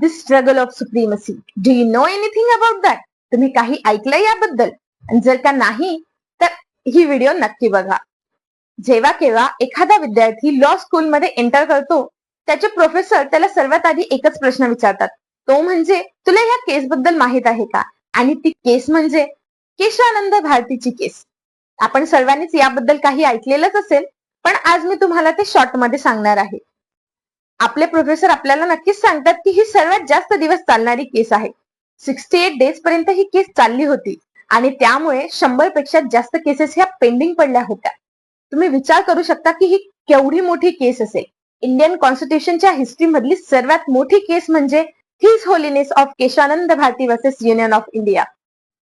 This struggle of supremacy do you know anything about that तुम्ही काही ऐकलं याबद्दल? जर का नाही तर ही व्हिडिओ नक्की बघा. जेव्हा केव्हा एखादा विद्यार्थी लॉ स्कूलमध्ये एंटर करतो त्याचे प्रोफेसर त्याला सर्वात आधी एकच प्रश्न विचारतात. तो म्हणजे तुला या केस बद्दल माहीत आहे का? आणि ती केस म्हणजे केशवानंद भारतीची केस आपण सर्वांनीच याबद्दल काही ऐकलेलंच असेल पण आज मी तुम्हाला ते शॉर्टमध्ये सांगणार आहे. आपले प्रोफेसर आपल्याला नक्कीच सांगतात की ही सर्वात जास्त दिवस चालणारी केस आहे. सिक्स्टी एट डेज पर्यंत ही केस चालली होती आणि त्यामुळे शंभरपेक्षा जास्त केसेस ह्या पेंडिंग पडल्या होत्या. तुम्ही विचार करू शकता की ही केवढी मोठी केस असेल. इंडियन कॉन्स्टिट्यूशनच्या हिस्ट्री मधली सर्वात मोठी केस म्हणजे his holiness of Keshananda Bharati versus union of India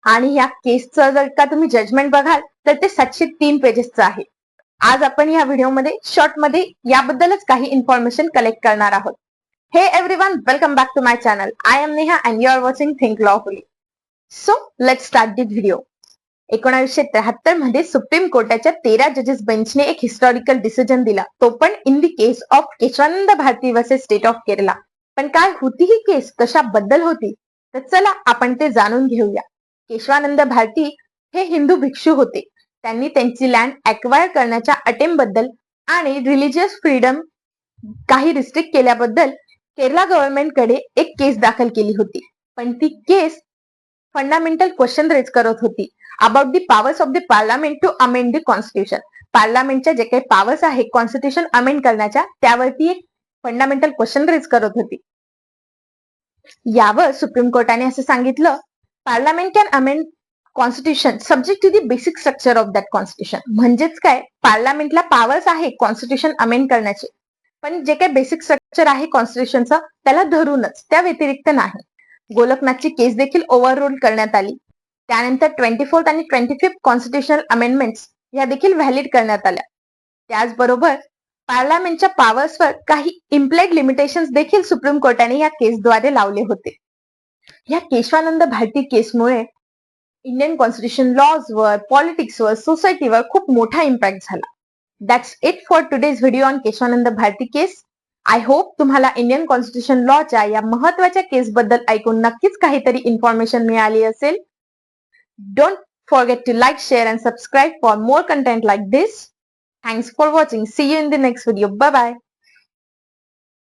आणि या केसचं जर का तुम्ही जजमेंट बघाल तर ते सातशे तीन पेजेसचं आहे. आज आपण या व्हिडिओमध्ये शॉर्टमध्ये याबद्दलच काही इन्फॉर्मेशन कलेक्ट करणार आहोत. Hey everyone welcome back to my channel I am Neha and you are watching think lawfully so let start this video एकोणावीसशे त्र्याहत्तरमध्ये सुप्रीम कोर्टाच्या तेरा जजेस बेंचने एक हिस्टॉरिकल डिसिजन दिला. तो पण in the case of Keshavananda Bharati versus state of Kerala पण काय होती ही केस कशाबद्दल होती? तर चला आपण ते जाणून घेऊया. केशवानंद भारती हे हिंदू भिक्षू होते. त्यांनी त्यांची लँड अक्वायर करण्याच्या अटेम्पबद्दल आणि रिलिजियस फ्रीडम काही रिस्ट्रिक्ट केल्याबद्दल केरला गव्हर्नमेंटकडे एक केस दाखल केली होती. पण ती केस फंडामेंटल क्वेश्चन रेज करत होती. About the powers of the parliament to amend the constitution पार्लमेंटच्या जे काही पॉवर्स आहे कॉन्स्टिट्यूशन अमेंड करण्याच्या त्यावरती एक फंडामेंटल क्वेश्चन रेज करत होती. यावर सुप्रीम कोर्टाने असं सांगितलं parliament can amend constitution subject to the basic structure of that constitution म्हणजेच काय? पार्लमेंटला पॉवर्स आहे कॉन्स्टिट्यूशन अमेंड करण्याचे. पण जे काही बेसिक स्ट्रक्चर आहे कॉन्स्टिट्यूशनचं त्याला धरूनच त्या व्यतिरिक्त नाही. गोलकनाथची केस देखील ओव्हररूल करण्यात आली. त्यानंतर ट्वेंटी फोर्थ आणि ट्वेंटी फिफ्थ कॉन्स्टिट्युशनल अमेंडमेंट्स या देखील व्हॅलिड करण्यात आल्या. त्याचबरोबर पार्लमेंटच्या पॉवर्सवर काही इम्प्लाइड लिमिटेशन्स देखील सुप्रीम कोर्टाने या केसद्वारे लावले होते. या केशवानंद भारती केसमुळे इंडियन कॉन्स्टिट्यूशन लॉजवर पॉलिटिक्सवर सोसायटीवर खूप मोठा इम्पॅक्ट झाला. That's it for today's video on Keshavananda Bharati case I hope तुम्हाला इंडियन कॉन्स्टिट्यूशन लॉच्या या महत्त्वाच्या केसबद्दल ऐकून नक्कीच काहीतरी इन्फॉर्मेशन मिळाली असेल. Don't forget to like share and subscribe for more content like this thanks for watching see you in the next video bye bye